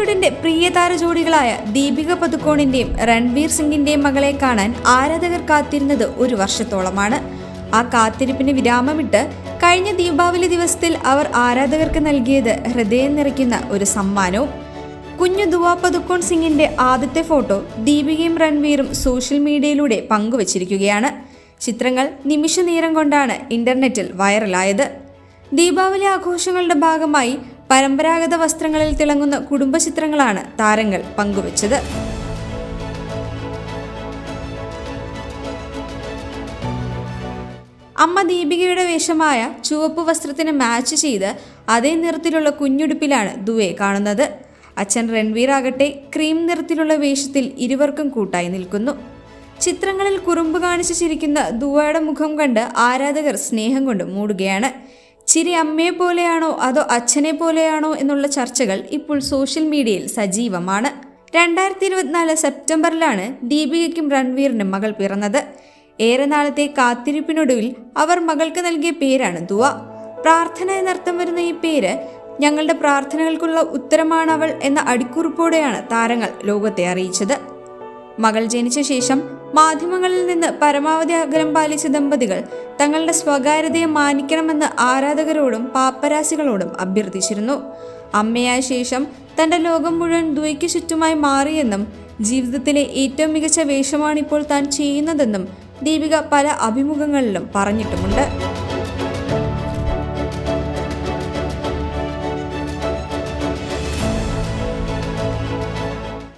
ബോളിവുഡിന്റെ പ്രിയതാര ജോഡികളായ ദീപിക പതുക്കോണിന്റെയും രൺവീർ സിംഗിന്റെയും മകളെ കാണാൻ ആരാധകർ കാത്തിരുന്നത് ഒരു വർഷത്തോളമാണ്. ആ കാത്തിരിപ്പിന് വിരാമമിട്ട് കഴിഞ്ഞ ദീപാവലി ദിവസത്തിൽ അവർ ആരാധകർക്ക് നൽകിയത് ഹൃദയം നിറയ്ക്കുന്ന ഒരു സമ്മാനവും. കുഞ്ഞു ദുവാ പതുക്കോൺ സിംഗിന്റെ ആദ്യത്തെ ഫോട്ടോ ദീപികയും രൺവീറും സോഷ്യൽ മീഡിയയിലൂടെ പങ്കുവച്ചിരിക്കുകയാണ്. ചിത്രങ്ങൾ നിമിഷ നേരം കൊണ്ടാണ് ഇന്റർനെറ്റിൽ വൈറലായത്. ദീപാവലി ആഘോഷങ്ങളുടെ ഭാഗമായി പരമ്പരാഗത വസ്ത്രങ്ങളിൽ തിളങ്ങുന്ന കുടുംബ ചിത്രങ്ങളാണ് താരങ്ങൾ പങ്കുവച്ചത്. അമ്മ ദീപികയുടെ വേഷമായ ചുവപ്പ് വസ്ത്രത്തിന് മാച്ച് ചെയ്ത് അതേ നിറത്തിലുള്ള കുഞ്ഞുടുപ്പിലാണ് ദുവെ കാണുന്നത്. അച്ഛൻ രൺവീർ ആകട്ടെ ക്രീം നിറത്തിലുള്ള വേഷത്തിൽ ഇരുവർക്കും കൂട്ടായി നിൽക്കുന്നു. ചിത്രങ്ങളിൽ കുറുമ്പ് കാണിച്ച് ചിരിക്കുന്ന ദുവയുടെ മുഖം കണ്ട് ആരാധകർ സ്നേഹം കൊണ്ട് മൂടുകയാണ്. ചിരി അമ്മയെ പോലെയാണോ അതോ അച്ഛനെ പോലെയാണോ എന്നുള്ള ചർച്ചകൾ ഇപ്പോൾ സോഷ്യൽ മീഡിയയിൽ സജീവമാണ്. രണ്ടായിരത്തി ഇരുപത്തിനാല് സെപ്റ്റംബറിലാണ് ദീപികയ്ക്കും രൺവീറിനും മകൾ പിറന്നത്. ഏറെ നാളത്തെ കാത്തിരിപ്പിനൊടുവിൽ അവർ മകൾക്ക് നൽകിയ പേരാണ് ദുവ. പ്രാർത്ഥന എന്നർത്ഥം വരുന്ന ഈ പേര് ഞങ്ങളുടെ പ്രാർത്ഥനകൾക്കുള്ള ഉത്തരമാണവൾ എന്ന അടിക്കുറിപ്പോടെയാണ് താരങ്ങൾ ലോകത്തെ അറിയിച്ചത്. മകൾ ജനിച്ച ശേഷം മാധ്യമങ്ങളിൽ നിന്ന് പരമാവധി അകലം പാലിച്ച ദമ്പതികൾ തങ്ങളുടെ സ്വകാര്യതയെ മാനിക്കണമെന്ന് ആരാധകരോടും പാപ്പരാസികളോടും അഭ്യർത്ഥിച്ചിരുന്നു. അമ്മയായ ശേഷം തന്റെ ലോകം മുഴുവൻ ദ്വയ്ക്ക് ചുറ്റുമായി മാറിയെന്നും ജീവിതത്തിലെ ഏറ്റവും മികച്ച വേഷമാണിപ്പോൾ താൻ ചെയ്യുന്നതെന്നും ദീപിക പല അഭിമുഖങ്ങളിലും പറഞ്ഞിട്ടുമുണ്ട്.